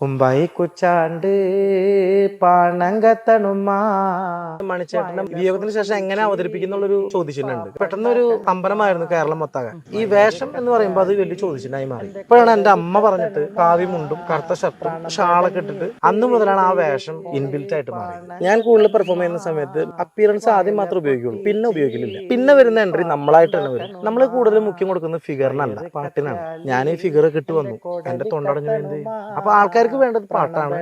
മുംബൈ കുച്ചാണ്ട് പാണങ്കത്തണുമ്മ. മണിച്ചേട്ടനെ വിയോഗത്തിന് ശേഷം എങ്ങനെ അവതരിപ്പിക്കുന്നുള്ളൊരു ചോദിച്ചിട്ടുണ്ട് പെട്ടെന്ന് ഒരു അമ്പലമായിരുന്നു കേരളം മൊത്താകെ ഈ വേഷം എന്ന് പറയുമ്പോൾ അത് വലിയ ചോദിച്ചിട്ടായി മാറി. ഇപ്പോഴാണ് എന്റെ അമ്മ പറഞ്ഞിട്ട് കാവ്യമുണ്ടും കറുത്ത ഷർട്ടും ഷാളൊക്കെ ഇട്ടിട്ട് അന്ന് മുതലാണ് ആ വേഷം ഇൻബിൽറ്റ് ആയിട്ട് മാറിയത് ഞാൻ കൂടുതൽ പെർഫോം ചെയ്യുന്ന സമയത്ത് അപ്പിയറൻസ് ആദ്യം മാത്രമേ ഉപയോഗിക്കുള്ളൂ. പിന്നെ ഉപയോഗിക്കുന്നില്ല. പിന്നെ വരുന്ന എൻട്രി നമ്മളായിട്ട് തന്നെ വരും. നമ്മൾ കൂടുതൽ മുഖ്യം കൊടുക്കുന്നത് ഫിഗറിനല്ല പാട്ടിനാണ്. ഞാൻ ഈ ഫിഗർ കിട്ടു വന്നു എന്റെ തൊണ്ടടഞ്ഞു അപ്പൊ അപ്പൊ ആൾക്കാർക്ക് വേണ്ടത് പാട്ടാണ്.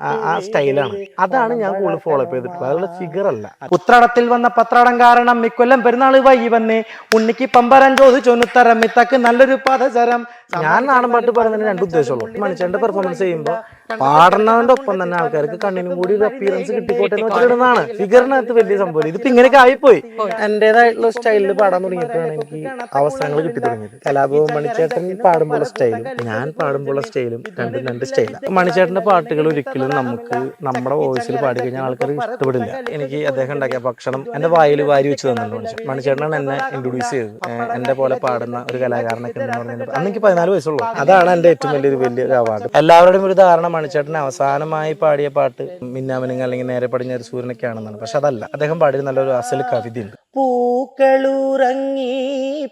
ആ- സ്റ്റൈലാണ്. അതാണ് ഞാൻ കൂടുതൽ ഫോളോ അപ്പ് ചെയ്തിട്ടുള്ളത്. അതുള്ള ഫിഗർ അല്ല. ഉത്രാടത്തിൽ വന്ന പത്രാടം കാരണം ഇക്കൊല്ലം പെരുന്നാൾ വൈകി വന്നേ ഉണ്ണിക്ക് പമ്പരം ചോദിച്ചൊന്നുത്തരം മിത്തക്ക് നല്ലൊരു പദചരം ഞാൻ നാടൻ പാട്ട് പറയുന്നതിന് രണ്ട് ഉദ്ദേശമുള്ളൂ മനുഷ്യന്റെ പെർഫോമൻസ് ചെയ്യുമ്പോൾ പാടുന്നതിന്റെ ഒപ്പം തന്നെ ആൾക്കാർക്ക് കണ്ണിനും കൂടി ഒരു അപ്പിയറൻസ് കിട്ടിക്കോട്ടെ എന്ന് വെച്ചിടുന്നതാണ്. ഫിഗറിനകത്ത് വലിയ സംഭവം ഇതിപ്പോ ഇങ്ങനെയൊക്കെ ആയിപ്പോയി. എന്റേതായിട്ടുള്ള സ്റ്റൈലിൽ പാടാൻ തുടങ്ങിയപ്പോഴാണ് എനിക്ക് അവസരങ്ങൾ കിട്ടി തുടങ്ങിയത് കലാഭവൻ മണിച്ചേട്ടൻ പാടുമ്പോൾ സ്റ്റൈലും ഞാൻ പാടുമ്പോൾ സ്റ്റൈലും രണ്ടും രണ്ട് സ്റ്റൈലാണ് മണിച്ചേട്ടന്റെ പാട്ടുകൾ ഒരിക്കലും നമുക്ക് നമ്മുടെ വോയിസിൽ പാടി കഴിഞ്ഞാൽ ആൾക്കാർ ഇഷ്ടപ്പെടില്ല. എനിക്ക് അദ്ദേഹം ഉണ്ടാക്കിയ ഭക്ഷണം എന്റെ വായിൽ വാരി വെച്ച് തന്നിട്ടുണ്ട് മനുഷ്യൻ മണിച്ചേട്ടനാണ് എന്നെ ഇൻട്രൊഡ്യൂസ് ചെയ്തത്. എന്റെ പോലെ പാടുന്ന ഒരു കലാകാരനൊക്കെ അന്നെനിക്ക് പറഞ്ഞത് അന്ന് എനിക്ക് പതിനാല് വയസ്സുള്ളൂ. അതാണ് എന്റെ ഏറ്റവും വലിയൊരു വലിയൊരു അവാർഡ് എല്ലാവരുടെയും ഒരു ധാരണ മണിച്ചേട്ടൻ അവസാനമായി പാടിയ പാട്ട് മിന്നാമനങ്ങ അല്ലെങ്കിൽ നേരെ പടിഞ്ഞാറ് സൂര്യനൊക്കെയാണെന്നാണ്. പക്ഷെ അതല്ല അദ്ദേഹം പാടിയ നല്ലൊരു അസൽ കവിതയുണ്ട്. പൂക്കളുറങ്ങി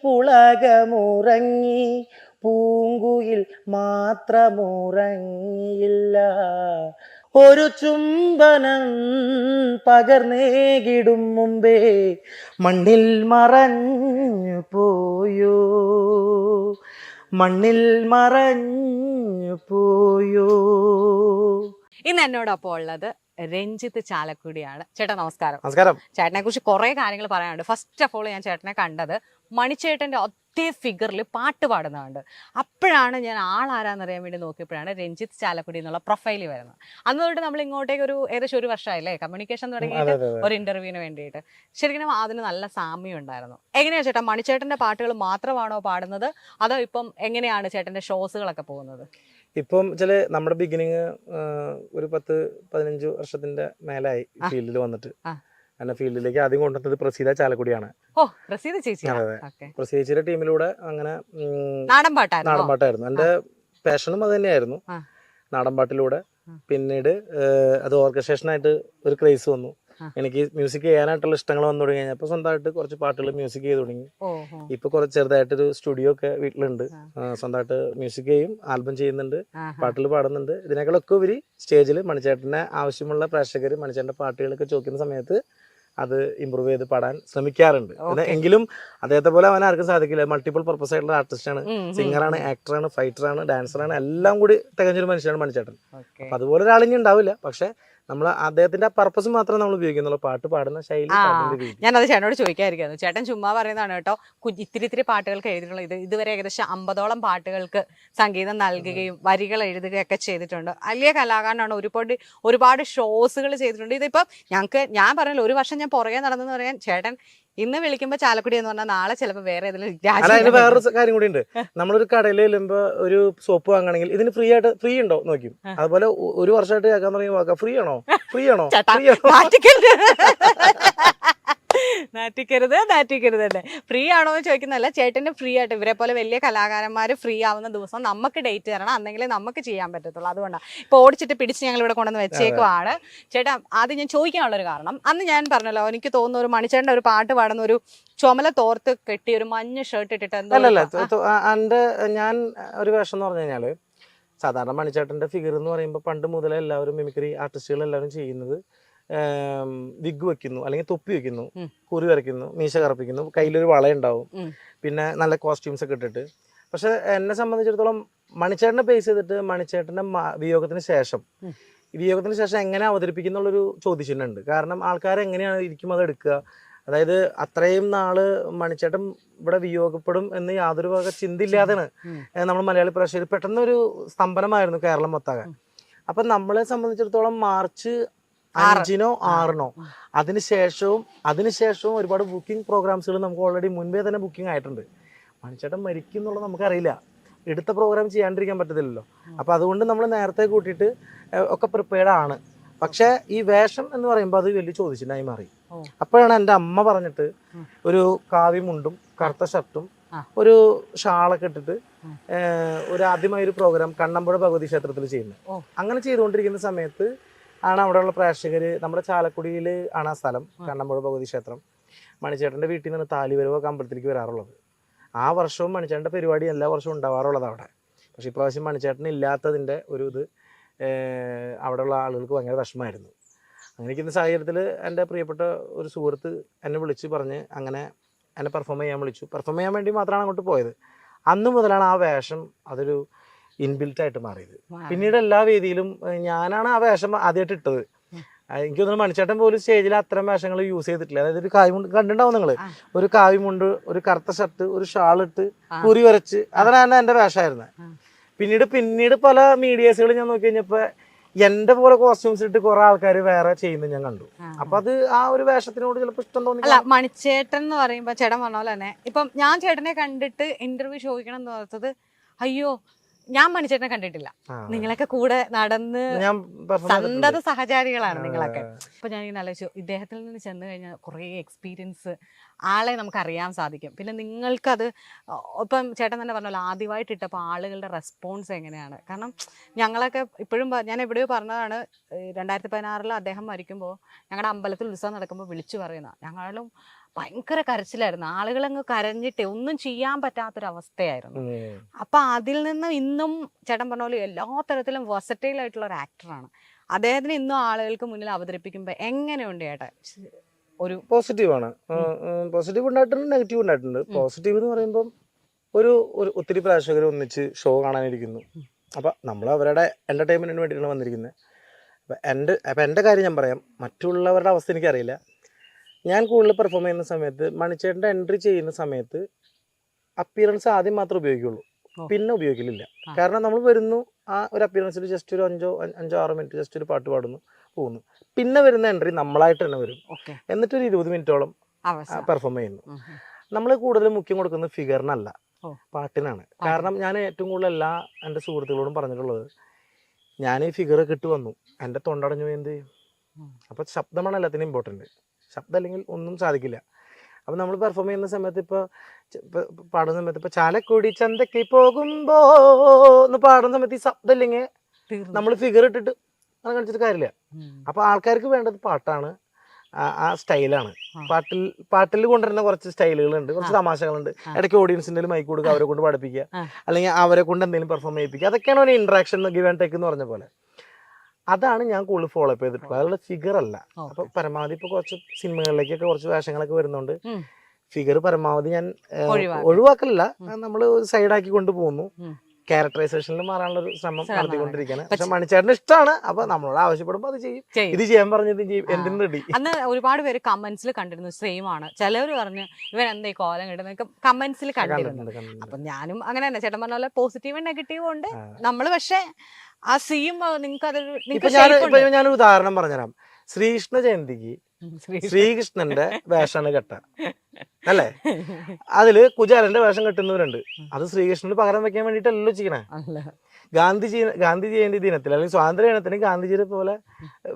പുളകമുറങ്ങി പൂങ്കുയിൽ മാത്രമുറങ്ങിയില്ല. ഒരു ചുംബനം പകർന്നേകിടും മുമ്പേ മണ്ണിൽ മറഞ്ഞു പോയോ? മണ്ണിൽ മറഞ്ഞു പോയോ? ഇന്ന് എന്നോടൊപ്പം ഉള്ളത് രഞ്ജിത്ത് ചാലക്കുടിയാണ്. ചേട്ടാ നമസ്കാരം. നമസ്കാരം. ചേട്ടനെ കുറിച്ച് കുറെ കാര്യങ്ങൾ പറയാനുണ്ട്. ഫസ്റ്റ് ഓഫ് ഓൾ ഞാൻ ചേട്ടനെ കണ്ടത് മണിച്ചേട്ടന്റെ ഒത്തേ ഫിഗറിൽ പാട്ട് പാടുന്നതുണ്ട്. അപ്പോഴാണ് ഞാൻ ആളാരാന്നറിയാൻ വേണ്ടി നോക്കിയപ്പോഴാണ് രഞ്ജിത്ത് ചാലക്കുടി എന്നുള്ള പ്രൊഫൈൽ വരുന്നത്. അന്ന് തൊട്ട് നമ്മൾ ഇങ്ങോട്ടേക്ക് ഒരു ഏകദേശം ഒരു വർഷമായില്ലേ? കമ്മ്യൂണിക്കേഷൻ തുടങ്ങിയിട്ട് ഒരു ഇന്റർവ്യൂവിന് വേണ്ടിയിട്ട്. ശരിക്കും അതിന് നല്ല സാമ്യം ഉണ്ടായിരുന്നു. എങ്ങനെയാണ് ചേട്ടൻ മണിച്ചേട്ടന്റെ പാട്ടുകൾ മാത്രമാണോ പാടുന്നത്? അതോ ഇപ്പം എങ്ങനെയാണ് ചേട്ടന്റെ ഷോസുകളൊക്കെ പോകുന്നത്? ഇപ്പം ചില നമ്മുടെ ബിഗിനിങ് ഒരു പത്ത് പതിനഞ്ച് വർഷത്തിന്റെ മേലായി ഫീൽഡിൽ വന്നിട്ട്. എന്നെ ഫീൽഡിലേക്ക് ആദ്യം കൊണ്ടുവന്നത് പ്രസീത ചാലക്കുടിയാണ്. ഓ പ്രസീത ചേച്ചി അതെ, അതെ. ചേച്ചിയുടെ ടീമിലൂടെ അങ്ങനെ ഉം, നാടൻ പാട്ടായിരുന്നു. നാടൻപാട്ടായിരുന്നു. എന്റെ പാഷനും അത് തന്നെയായിരുന്നു. നാടൻപാട്ടിലൂടെ. പിന്നീട് അത് ഓർക്കസ്ട്രേഷനായിട്ട് ഒരു ക്രേസ് വന്നു. എനിക്ക് മ്യൂസിക് ചെയ്യാനായിട്ടുള്ള ഇഷ്ടങ്ങൾ വന്നു തുടങ്ങി. കഴിഞ്ഞപ്പോൾ സ്വന്തമായിട്ട് കുറച്ച് പാട്ടുകൾ മ്യൂസിക് ചെയ്ത് തുടങ്ങി. ഇപ്പൊ കുറച്ച് ചെറുതായിട്ടൊരു സ്റ്റുഡിയോ ഒക്കെ വീട്ടിലുണ്ട്. സ്വന്തമായിട്ട് മ്യൂസിക് ചെയ്യും ആൽബം ചെയ്യുന്നുണ്ട്. പാട്ടുകൾ പാടുന്നുണ്ട്. ഇതിനേക്കാളൊക്കെ ഉപരി സ്റ്റേജിൽ മണിച്ചേട്ടനെ ആവശ്യമുള്ള പ്രേക്ഷകർ മണിച്ചേട്ടന്റെ പാട്ടുകളൊക്കെ ചോദിക്കുന്ന സമയത്ത് അത് ഇമ്പ്രൂവ് ചെയ്ത് പാടാൻ ശ്രമിക്കാറുണ്ട്. എങ്കിലും അദ്ദേഹത്തെ പോലെ അവൻ ആർക്കും സാധിക്കില്ല. മൾട്ടിപ്പിൾ പർപ്പസ് ആയിട്ടുള്ള ആർട്ടിസ്റ്റ് ആണ്. ആർട്ടിസ്റ്റാണ് ആണ് ആക്ടർ ആണ് ഫൈറ്റർ ആണ് ഡാൻസർ ആണ് എല്ലാം കൂടി തികഞ്ഞൊരു മനുഷ്യനാണ് മണിച്ചേട്ടൻ. അതുപോലെ ഒരാളിനി ഉണ്ടാവില്ല. പക്ഷെ നമ്മൾ അദ്ദേഹത്തിന്റെ പർപ്പസ് മാത്രമേ നമ്മൾ ഉപയോഗിക്കുന്നുള്ളൂ. പാട്ട് പാടുന്ന ശൈലി ഞാൻ അത് ചേട്ടനോട് ചോദിക്കാതിരിക്കുന്നു ചേട്ടൻ ചുമ്മാ പറയുന്നതാണ് കേട്ടോ ഇത്തിരി ഇത്തിരി പാട്ടുകൾക്ക് എഴുതിയിട്ടുള്ള ഇത് ഇതുവരെ ഏകദേശം അമ്പതോളം പാട്ടുകൾക്ക് സംഗീതം നൽകുകയും വരികൾ എഴുതുകയൊക്കെ ചെയ്തിട്ടുണ്ട്. വലിയ കലാകാരനാണ് ഒരുപാട് ഒരുപാട് ഷോസുകൾ ചെയ്തിട്ടുണ്ട്. ഇതിപ്പോ ഞങ്ങൾക്ക് ഞാൻ പറഞ്ഞല്ലോ ഒരു വർഷം ഞാൻ പുറകെ നടന്നെന്ന് പറയാൻ ചേട്ടൻ ഇന്ന് വിളിക്കുമ്പോ ചാലക്കുടി എന്ന് പറഞ്ഞാൽ നാളെ ചിലപ്പോ വേറെ ഏതെങ്കിലും വേറൊരു കാര്യം കൂടി ഉണ്ട്. നമ്മളൊരു കടയിൽ ചെല്ലുമ്പോ ഒരു സോപ്പ് വാങ്ങണമെങ്കിൽ ഇതിന് ഫ്രീ ആയിട്ട് ഫ്രീ ഉണ്ടോ നോക്കും അതുപോലെ ഒരു വർഷമായിട്ട് കേൾക്കാൻ തുടങ്ങി ഫ്രീ ആണോ? ആണോ നാറ്റിക്കരുത്. നാറ്റിക്കരുത് നാറ്റിക്കരുത് തന്നെ. ഫ്രീ ആണോ എന്ന് ചോദിക്കുന്നതല്ല ചേട്ടന് ഫ്രീ ആയിട്ട് ഇവരെ പോലെ വലിയ കലാകാരന്മാർ ഫ്രീ ആവുന്ന ദിവസം നമുക്ക് ഡേറ്റ് തരണം. അന്നെങ്കിലേ നമുക്ക് ചെയ്യാൻ പറ്റത്തുള്ളൂ. അതുകൊണ്ടാണ് ഇപ്പോൾ ഓടിച്ചിട്ട് പിടിച്ച് ഞങ്ങൾ ഇവിടെ കൊണ്ടുവന്ന് വെച്ചേക്കുവാണ്. ചേട്ടാ ആദ്യം ഞാൻ ചോദിക്കാനുള്ളൊരു കാരണം. അന്ന് ഞാൻ പറഞ്ഞല്ലോ എനിക്ക് തോന്നുന്നു ഒരു മണിച്ചേട്ടന്റെ ഒരു പാട്ട് പാടുന്ന ഒരു ചുമല തോർത്ത് കെട്ടി ഒരു മഞ്ഞ ഷർട്ട് ഇട്ടിട്ട് അല്ലല്ല എന്റെ ഞാൻ ഒരു വേഷം എന്ന് പറഞ്ഞു കഴിഞ്ഞാൽ സാധാരണ മണിച്ചേട്ടന്റെ ഫിഗർ എന്ന് പറയുമ്പോൾ പണ്ട് മുതലേ എല്ലാവരും മിമിക്രി ആർട്ടിസ്റ്റുകൾ എല്ലാവരും ചെയ്യുന്നത് വിഗ് വെക്കുന്നു അല്ലെങ്കിൽ തൊപ്പി വെക്കുന്നു കുറി വരയ്ക്കുന്നു മീശ കറപ്പിക്കുന്നു കയ്യിലൊരു വളയുണ്ടാവും. പിന്നെ നല്ല കോസ്റ്റ്യൂംസ് ഒക്കെ ഇട്ടിട്ട്. പക്ഷെ എന്നെ സംബന്ധിച്ചിടത്തോളം മണിച്ചേട്ടനെ ബേസ് ചെയ്തിട്ട് മണിച്ചേട്ടന്റെ വിയോഗത്തിന് ശേഷം. വിയോഗത്തിന് ശേഷം എങ്ങനെ അവതരിപ്പിക്കുന്നുള്ളൊരു ചോദ്യചിഹ്നമുണ്ട്. കാരണം ആൾക്കാർ എങ്ങനെയാണ് ഇരിക്കും അത് എടുക്കുക? അതായത് അത്രയും നാൾ മണിച്ചേട്ടൻ ഇവിടെ വിയോഗപ്പെടും എന്ന് യാതൊരു വക ചിന്തയില്ലാതെയാണ്. നമ്മൾ മലയാളി പ്രേക്ഷകർ പെട്ടെന്നൊരു സ്തംഭനമായിരുന്നു കേരളം മൊത്താകെ. അപ്പൊ നമ്മളെ സംബന്ധിച്ചിടത്തോളം മാർച്ച്. അഞ്ചിനോ ആറിനോ അതിനുശേഷവും അതിനുശേഷവും ഒരുപാട് ബുക്കിംഗ് പ്രോഗ്രാംസുകൾ നമുക്ക് ഓൾറെഡി മുൻപേ തന്നെ ബുക്കിംഗ് ആയിട്ടുണ്ട്. മണിച്ചേട്ടൻ മരിക്കും എന്നുള്ളത് നമുക്കറിയില്ല. എടുത്ത പ്രോഗ്രാം ചെയ്യാണ്ടിരിക്കാൻ പറ്റത്തില്ലല്ലോ. അപ്പൊ അതുകൊണ്ട് നമ്മൾ നേരത്തെ കൂട്ടിയിട്ട് ഒക്കെ പ്രിപ്പയർഡ് ആണ്. പക്ഷേ ഈ വേഷം എന്ന് പറയുമ്പോൾ അത് വലിയ ചോദിച്ചില്ലായി മാറി. അപ്പോഴാണ് എന്റെ അമ്മ പറഞ്ഞിട്ട്. ഒരു കാവ്യമുണ്ടും കറുത്ത ഷർട്ടും ഒരു ഷാളൊക്കെ ഇട്ടിട്ട് ഒരു ആദ്യമായ ഒരു പ്രോഗ്രാം കണ്ണമ്പുഴ ഭഗവതി ക്ഷേത്രത്തിൽ ചെയ്യുന്നത്. അങ്ങനെ ചെയ്തുകൊണ്ടിരിക്കുന്ന സമയത്ത് ആണ് അവിടെയുള്ള പ്രേക്ഷകർ നമ്മുടെ ചാലക്കുടിയിൽ ആണ് ആ സ്ഥലം കണ്ണമ്പുഴ ഭഗവതി ക്ഷേത്രം. മണിച്ചേട്ടന്റെ വീട്ടിൽ നിന്ന് താലിവരവൊക്കെ അമ്പലത്തിലേക്ക് വരാറുള്ളത്. ആ വർഷവും മണിച്ചേട്ടന്റെ പരിപാടി എല്ലാ വർഷവും ഉണ്ടാവാറുള്ളത് അവിടെ പക്ഷേ ഇപ്രാവശ്യം മണിച്ചേട്ടൻ ഇല്ലാത്തതിന്റെ ഒരു ഇത് അവിടെയുള്ള ആളുകൾക്ക് ഭയങ്കര വിഷമമായിരുന്നു. അങ്ങനെ ഇരിക്കുന്ന സാഹചര്യത്തിൽ എന്റെ പ്രിയപ്പെട്ട ഒരു സുഹൃത്ത് എന്നെ വിളിച്ച് പറഞ്ഞ് അങ്ങനെ എന്നെ പെർഫോം ചെയ്യാൻ വിളിച്ചു. പെർഫോം ചെയ്യാൻ വേണ്ടി മാത്രമാണ് അങ്ങോട്ട് പോയത്. അന്ന് മുതലാണ് ആ വേഷം അതൊരു ഇൻബിൽറ്റ് ആയിട്ട് മാറിയത്. പിന്നീട് എല്ലാ വേദിയിലും ഞാനാണ് ആ വേഷം ആദ്യമായിട്ട് ഇട്ടത്. എനിക്ക് തോന്നുന്നു മണിച്ചേട്ടൻ പോലും സ്റ്റേജിൽ അത്തരം വേഷങ്ങൾ യൂസ് ചെയ്തിട്ടില്ല. അതായത് ഒരു കായ് മുണ്ട് കണ്ടിട്ടുണ്ടാവും നിങ്ങൾ. ഒരു കായ് മുണ്ട് ഒരു കറുത്ത ഷർട്ട് ഒരു ഷാൾ ഇട്ട്. കുറി വരച്ച് അതാണ് എന്റെ വേഷമായിരുന്നത്. പിന്നീട് പിന്നീട് പല മീഡിയസുകൾ ഞാൻ നോക്കി കഴിഞ്ഞപ്പോൾ എന്റെ പോലെ കോസ്റ്റ്യൂംസ് ഇട്ട് കുറെ ആൾക്കാർ വേറെ ചെയ്യുന്നത് ഞാൻ കണ്ടു. അപ്പൊ അത് ആ ഒരു വേഷത്തിനോട് ചിലപ്പോൾ ഇഷ്ടം തോന്നി അല്ല മണിച്ചേട്ടൻ എന്ന് പറയുമ്പോ ചേട്ടൻ പറഞ്ഞ പോലെ തന്നെ ഇപ്പം ഞാൻ ചേട്ടനെ കണ്ടിട്ട് ഇന്റർവ്യൂ ചോദിക്കണം എന്ന് ഓർത്തത് അയ്യോ ഞാൻ മണിച്ചേട്ടനെ കണ്ടിട്ടില്ല. നിങ്ങളൊക്കെ കൂടെ നടന്ന്. സന്തത സഹചാരികളാണ് നിങ്ങളൊക്കെ. അപ്പൊ ഞാൻ ഇങ്ങനെ ആലോചിച്ചു ഇദ്ദേഹത്തിൽ നിന്ന് ചെന്ന് കഴിഞ്ഞാൽ കുറേ എക്സ്പീരിയൻസ് ആളെ നമുക്ക് അറിയാൻ സാധിക്കും. പിന്നെ നിങ്ങൾക്കത് ഇപ്പം ചേട്ടൻ തന്നെ പറഞ്ഞല്ലോ ആദ്യമായിട്ട് ഇട്ടപ്പോൾ ആളുകളുടെ റെസ്പോൺസ് എങ്ങനെയാണ്? കാരണം ഞങ്ങളൊക്കെ ഇപ്പോഴും ഞാൻ എവിടെയോ പറഞ്ഞതാണ് രണ്ടായിരത്തി പതിനാറിൽ അദ്ദേഹം മരിക്കുമ്പോൾ ഞങ്ങളുടെ അമ്പലത്തിൽ ഉത്സവം നടക്കുമ്പോൾ വിളിച്ചു പറയുന്ന. ഞങ്ങളും ഭയങ്കര കരച്ചിലായിരുന്നു. ആളുകളങ്ങ് കരഞ്ഞിട്ട് ഒന്നും ചെയ്യാൻ പറ്റാത്തൊരവസ്ഥയായിരുന്നു. അപ്പൊ അതിൽ നിന്ന് ഇന്നും ചേട്ടൻ പറഞ്ഞ പോലെ എല്ലാ തരത്തിലും വെർസറ്റൈൽ ആയിട്ടുള്ള ഒരു ആക്ടറാണ് അദ്ദേഹത്തിന് ഇന്നും ആളുകൾക്ക് മുന്നിൽ അവതരിപ്പിക്കുമ്പോൾ എങ്ങനെയുണ്ട് ചേട്ടാ? ഒരു പോസിറ്റീവ് ആണ്. പോസിറ്റീവ് ഉണ്ടായിട്ടുണ്ട് നെഗറ്റീവ് ഉണ്ടായിട്ടുണ്ട്. പോസിറ്റീവ് എന്ന് പറയുമ്പം ഒരു ഒരു ഒത്തിരി പ്രേക്ഷകർ ഒന്നിച്ച് ഷോ കാണാനിരിക്കുന്നു. അപ്പം നമ്മൾ അവരുടെ എന്റർടൈൻമെന്റിന് വേണ്ടിയിട്ടാണ് വന്നിരിക്കുന്നത് അപ്പം എന്റെ അപ്പം എന്റെ കാര്യം ഞാൻ പറയാം. മറ്റുള്ളവരുടെ അവസ്ഥ എനിക്കറിയില്ല. ഞാൻ കൂടുതൽ പെർഫോം ചെയ്യുന്ന സമയത്ത് മണിച്ചേട്ടന്റെ എൻട്രി ചെയ്യുന്ന സമയത്ത് അപ്പിയറൻസ് ആദ്യം മാത്രമേ ഉപയോഗിക്കുള്ളൂ. പിന്നെ ഉപയോഗിക്കലില്ല. കാരണം നമ്മൾ വരുന്നു ആ ഒരു അപ്പിയറൻസിൽ ജസ്റ്റ് ഒരു അഞ്ചോ അഞ്ചോ ആറോ മിനിറ്റ് ജസ്റ്റ് ഒരു പാട്ട് പാടുന്നു പോകുന്നു. പിന്നെ വരുന്ന എൻട്രി നമ്മളായിട്ട് തന്നെ വരും. എന്നിട്ട് എന്നിട്ടൊരു ഇരുപത് മിനിറ്റോളം പെർഫോം ചെയ്യുന്നു. നമ്മൾ കൂടുതൽ മുഖ്യം കൊടുക്കുന്നത് ഫിഗറിനല്ല പാട്ടിനാണ്. കാരണം ഞാൻ ഏറ്റവും കൂടുതൽ എല്ലാ എന്റെ സുഹൃത്തുക്കളോടും പറഞ്ഞിട്ടുള്ളത് ഞാൻ ഈ ഫിഗർ കിട്ടു വന്നു എന്റെ തൊണ്ടടഞ്ഞു എന്ത് ചെയ്യും? അപ്പൊ അപ്പോൾ ശബ്ദമാണ് എല്ലാത്തിനും ഇമ്പോർട്ടന്റ് ശബ്ദം അല്ലെങ്കിൽ ഒന്നും സാധിക്കില്ല. അപ്പം നമ്മൾ പെർഫോം ചെയ്യുന്ന സമയത്ത് ഇപ്പോൾ പാടുന്ന സമയത്ത് ഇപ്പോൾ ചാലക്കുടി ചന്തയ്ക്ക് പോകുമ്പോ എന്ന് പാടുന്ന സമയത്ത് ഈ ശബ്ദം ഇല്ലെങ്കിൽ നമ്മൾ ഫിഗർ ഇട്ടിട്ട് അങ്ങനെ കളിച്ചിട്ട് കാര്യമില്ല. അപ്പോൾ ആൾക്കാർക്ക് വേണ്ടത് പാട്ടാണ്. ആ- സ്റ്റൈലാണ്. പാട്ടിൽ പാട്ടിൽ കൊണ്ടുവരുന്ന കുറച്ച് സ്റ്റൈലുകളുണ്ട്. കുറച്ച് തമാശകളുണ്ട്. ഇടയ്ക്ക് ഓഡിയൻസിന്റെ മൈക്ക് കൊടുക്കുക അവരെ കൊണ്ട് പഠിപ്പിക്കുക. അല്ലെങ്കിൽ അല്ലെങ്കിൽ അവരെ കൊണ്ട് എന്തെങ്കിലും പെർഫോം ചെയ്യിപ്പിക്കുക. അതൊക്കെയാണ് ഒരു ഇന്ററാക്ഷൻ ഗിവ് ആൻഡ് ടേക്ക് എന്ന് പറഞ്ഞ പോലെ. അതാണ് ഞാൻ കൂടുതൽ ഫോളോ അപ്പ് ചെയ്തിട്ടുള്ളത്. അതുള്ള ഫിഗർ അല്ല. അപ്പൊ പരമാവധി ഇപ്പൊ കുറച്ച് സിനിമകളിലേക്കൊക്കെ കുറച്ച് വേഷങ്ങളൊക്കെ വരുന്നുണ്ട്. ഫിഗർ പരമാവധി ഞാൻ. ഒഴിവാക്കലില്ല. നമ്മൾ സൈഡാക്കി കൊണ്ടുപോകുന്നു. ക്യാരക്ടറൈസേഷനിൽ മാറാനുള്ള ഒരു ശ്രമം. നടത്തിക്കൊണ്ടിരിക്കുകയാണ് പക്ഷെ മണിച്ചേട്ടന് ഇഷ്ടമാണ് അപ്പൊ നമ്മളോട് ആവശ്യപ്പെടുമ്പോൾ അത് ചെയ്യും. ഇത് ചെയ്യാൻ പറഞ്ഞത് ചെയ്യും. എന്തിനും റെഡി അന്ന് ഒരുപാട് പേര് കമന്റ്സിൽ കണ്ടിരുന്നു. സെയിം ആണ്. ചിലവർ പറഞ്ഞു ഇവൻ എന്താ ഈ കോലം കിട്ടുന്ന കമന്റ്സിൽ കണ്ടിരുന്നു. അപ്പൊ ഞാനും അങ്ങനെ തന്നെ. ചേട്ടൻ പറഞ്ഞ പോലെ പോസിറ്റീവും നെഗറ്റീവും ഉണ്ട്. നമ്മൾ നമ്മൾ പക്ഷെ ആ സീം നിങ്ങൾക്ക് അതൊരു ഞാൻ. ഉദാഹരണം പറഞ്ഞുതരാം. ശ്രീകൃഷ്ണ ജയന്തിക്ക് ശ്രീകൃഷ്ണന്റെ വേഷമാണ് കെട്ട. അല്ലേ? അതിൽ കുചാലന്റെ വേഷം കെട്ടുന്നവരുണ്ട്. അത് ശ്രീകൃഷ്ണന് പകരം വെക്കാൻ വേണ്ടിട്ടല്ലോ ചെയ്യണേ. ഗാന്ധിജി ഗാന്ധി ജയന്തി ദിനത്തിൽ അല്ലെങ്കിൽ സ്വാതന്ത്ര്യ ദിനത്തിന് ഗാന്ധിജിയെ പോലെ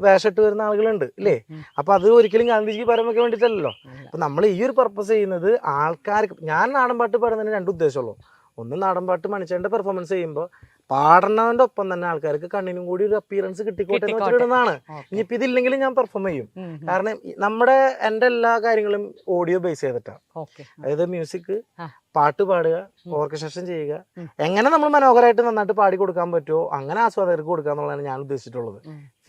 വേഷമിട്ട് വരുന്ന ആളുകളുണ്ട് ഇല്ലേ. അപ്പൊ അത് ഒരിക്കലും ഗാന്ധിജിക്ക് പകരം വെക്കാൻ വേണ്ടിട്ടല്ലോ. അപ്പൊ നമ്മൾ ഈ ഒരു പർപ്പസ് ചെയ്യുന്നത് ആൾക്കാർക്ക് ഞാൻ നാടൻ പാട്ട് പാടുന്നതിന് രണ്ട് ഉദ്ദേശമുള്ളൂ ഒന്ന് നാടൻ പാട്ട് മണിച്ചേന്റെ പെർഫോമൻസ് ചെയ്യുമ്പോൾ പാടുന്നവന്റെ ഒപ്പം തന്നെ ആൾക്കാർക്ക് കണ്ണിനും കൂടി ഒരു അപ്പിയറൻസ് കിട്ടിക്കോട്ടെ എന്ന് Okay. ഇനിയിപ്പോ ഇതില്ലെങ്കിലും ഞാൻ പെർഫോം ചെയ്യും. കാരണം നമ്മുടെ എന്റെ എല്ലാ കാര്യങ്ങളും ഓഡിയോ ബേസ് ചെയ്തിട്ടാണ്. അതായത് മ്യൂസിക്. പാട്ട് പാടുക ഓർക്കസ്ട്രേഷൻ ചെയ്യുക. എങ്ങനെ നമ്മൾ മനോഹരമായിട്ട് നന്നായിട്ട് പാടി കൊടുക്കാൻ പറ്റുമോ അങ്ങനെ ആസ്വാദകർക്ക് കൊടുക്കുക എന്നുള്ളതാണ് ഞാൻ ഉദ്ദേശിച്ചിട്ടുള്ളത്.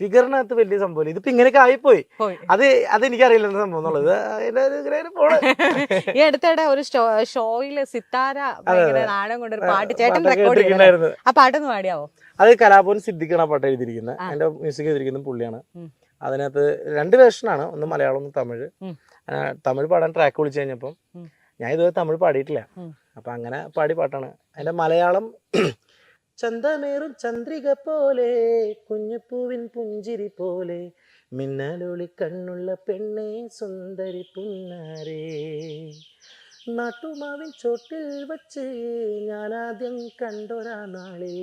ഫിഗറിനകത്ത് വലിയ സംഭവം ഇതിപ്പോ ഇങ്ങനെയൊക്കെ ആയിപ്പോയി. പോയി. അത് അതെനിക്കറിയില്ല സംഭവം എന്നുള്ളത്. ഈ അടുത്തിടെ ഒരു ഷോയിൽ സിത്താര കൊണ്ടൊരു പാട്ട് ചേട്ടൻ റെക്കോർഡ് ആ പാട്ടൊന്ന് പാടിയാവോ? അത് കലാഭവൻ സിദ്ദിഖാണ് ആ പാട്ട് എഴുതിയിരിക്കുന്നത് എന്റെ അതിന്റെ മ്യൂസിക് എഴുതിയിരിക്കുന്ന പുള്ളിയാണ്. അതിനകത്ത് രണ്ട് വേർഷനാണ്. ഒന്ന് മലയാളം ഒന്ന് തമിഴ് തമിഴ് പാടാൻ ട്രാക്ക് വിളിച്ചു കഴിഞ്ഞപ്പം. ഞാൻ ഇതുവരെ തമിഴ് പാടിയിട്ടില്ല. അപ്പൊ അങ്ങനെ പാടി പാട്ടാണ്. അതിന്റെ മലയാളം ചന്തമേറും ചന്ദ്രിക പോലെ കുഞ്ഞുപൂവിൻ പുഞ്ചിരി പോലെ മിന്നലൊളി കണ്ണുള്ള പെണ്ണേ സുന്ദരി പുന്നാരേ. നാട്ടുമാവിൻ ചോട്ടിൽ വച്ച് ഞാൻ ആദ്യം കണ്ടൊരാ നാളിൽ